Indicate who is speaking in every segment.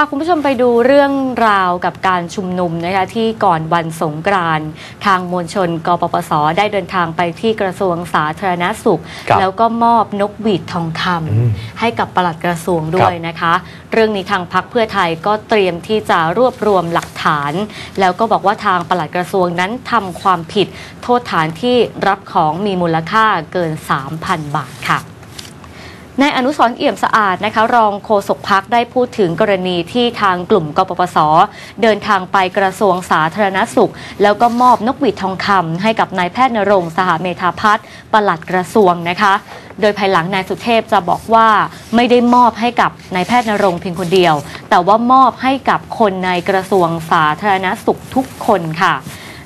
Speaker 1: าคุณผู้ชมไปดูเรื่องราวกับการชุมนุมนะคะที่ก่อนวันสงกรานต์ทางมวลชนกปปส ได้เดินทางไปที่กระทรวงสาธารณสุข
Speaker 2: ครับ
Speaker 1: แล้วก็มอบนกหวีดทองค
Speaker 2: อืมำ
Speaker 1: ให้กับปลัดกระทรวงด้วยนะคะ เรื่องนี้ทางพักเพื่อไทยก็เตรียมที่จะรวบรวมหลักฐาน แล้วก็บอกว่าทางปลัดกระทรวงนั้นทำความผิด โทษฐานที่รับของมีมูลค่าเกิน 3,000 บาทค่ะ นายอนุสรเอี่ยมสะอาดนะคะ รองโฆษกพักได้พูดถึงกรณีที่ทางกลุ่มกปปส เดินทางไปกระทรวงสาธารณสุข แล้วก็มอบนกหวีดทองคำให้กับนายแพทย์นรงสหเมธาพัฒน์ปลัดกระทรวงนะคะ โดยภายหลังนายสุเทพจะบอกว่าไม่ได้มอบให้กับนายแพทย์นรงเพียงคนเดียว แต่ว่ามอบให้กับคนในกระทรวงสาธารณสุขทุกคนค่ะ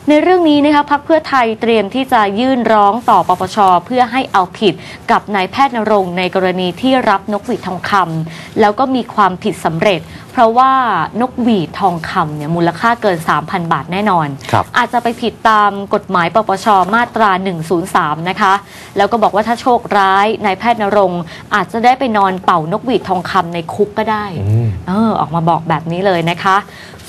Speaker 1: ในเรื่องนี้นะคะพักเพื่อไทยเตรียมที่จะยื่นร้องต่อปปช เพื่อให้เอาผิดกับนายแพทย์นรงค์ในกรณีที่รับนกหวีดทองคำแล้วก็มีความผิดสำเร็จ เพราะว่านกหวีดทองคำเนี่ยมูลค่าเกิน 3,000 บาทแน่นอน
Speaker 2: ครับ
Speaker 1: อาจจะไปผิดตามกฎหมายปปชมาตรา 103 นะคะ แล้วก็บอกว่าถ้าโชคร้ายนายแพทย์นรงค์อาจจะได้ไปนอนเป่านกหวีดทองคำในคุกก็ได้
Speaker 2: อืม
Speaker 1: เออออกมาบอกแบบนี้เลยนะคะ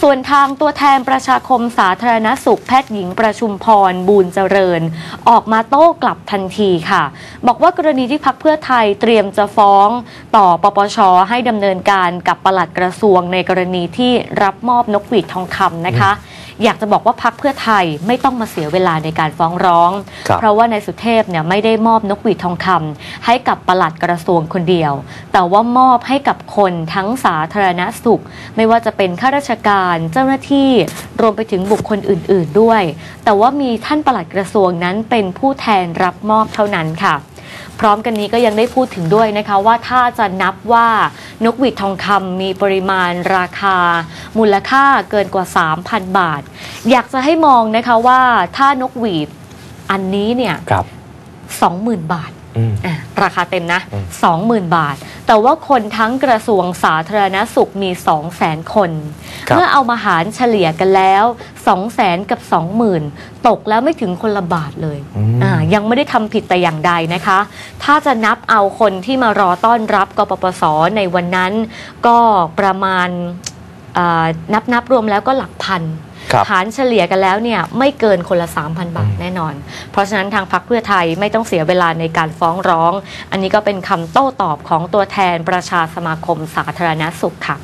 Speaker 1: ส่วนทางตัวแทนประชาคมสาธารณสุขแพทย์หญิงประชุมพรบูญเจริญ ออกมาโต้กลับทันทีค่ะ บอกว่ากรณีที่พักเพื่อไทยเตรียมจะฟ้อง ต่อปปชให้ดำเนินการกับปลัดกระทรวงในกรณีที่รับมอบนกหวีดทองคำนะคะอยากจะบอกว่าพักเพื่อไทยไม่ต้องมาเสียเวลาในการฟ้องร้อง
Speaker 2: ครับ
Speaker 1: เพราะว่านายสุเทพเนี่ยไม่ได้มอบนกหวีดทองคำ ให้กับปลัดกระทรวงคนเดียว แต่ว่ามอบให้กับคนทั้งสาธารณสุข ไม่ว่าจะเป็นข้าราชการเจ้าหน้าที่รวมไปถึงบุคคลอื่น ๆด้วย แต่ว่ามีท่านปลัดกระทรวงนั้นเป็นผู้แทนรับมอบเท่านั้นค่ะพร้อมกันนี้ก็ยังได้พูดถึงด้วยนะคะว่าถ้าจะนับว่านกหวีดทองคำมีปริมาณราคา มูลค่าเกินกว่า 3,000 บาท อยากจะให้มองนะคะว่าถ้านกหวีดอันนี้เนี่ย
Speaker 2: ครับ
Speaker 1: 20,000บาท
Speaker 2: อืม
Speaker 1: อะ ราคาเต็มนะ
Speaker 2: อืม
Speaker 1: 20,000 บาท แต่ว่าคนทั้งกระทรวงสาธารณสุขมี 200,000 คน
Speaker 2: ครับ
Speaker 1: เมื่อเอามาหารเฉลี่ยกันแล้ว 200,000 กับ 20,000 ตกแล้วไม่ถึงคนละบาทเลย
Speaker 2: อืม
Speaker 1: อ่ายังไม่ได้ทำผิดแต่อย่างใดนะคะ ถ้าจะนับเอาคนที่มารอต้อนรับกปปสในวันนั้น ก็ประมาณอ่านับนับรวมแล้วก็หลักพัน
Speaker 2: ครับ
Speaker 1: หารเฉลี่ยกันแล้วเนี่ยไม่เกินคนละ 3,000 บาทแน่นอน เพราะฉะนั้นทางพรรคเพื่อไทยไม่ต้องเสียเวลาในการฟ้องร้อง อันนี้ก็เป็นคำโต้ตอบของตัวแทนประชาสมาคมสาธารณสุขค่ะ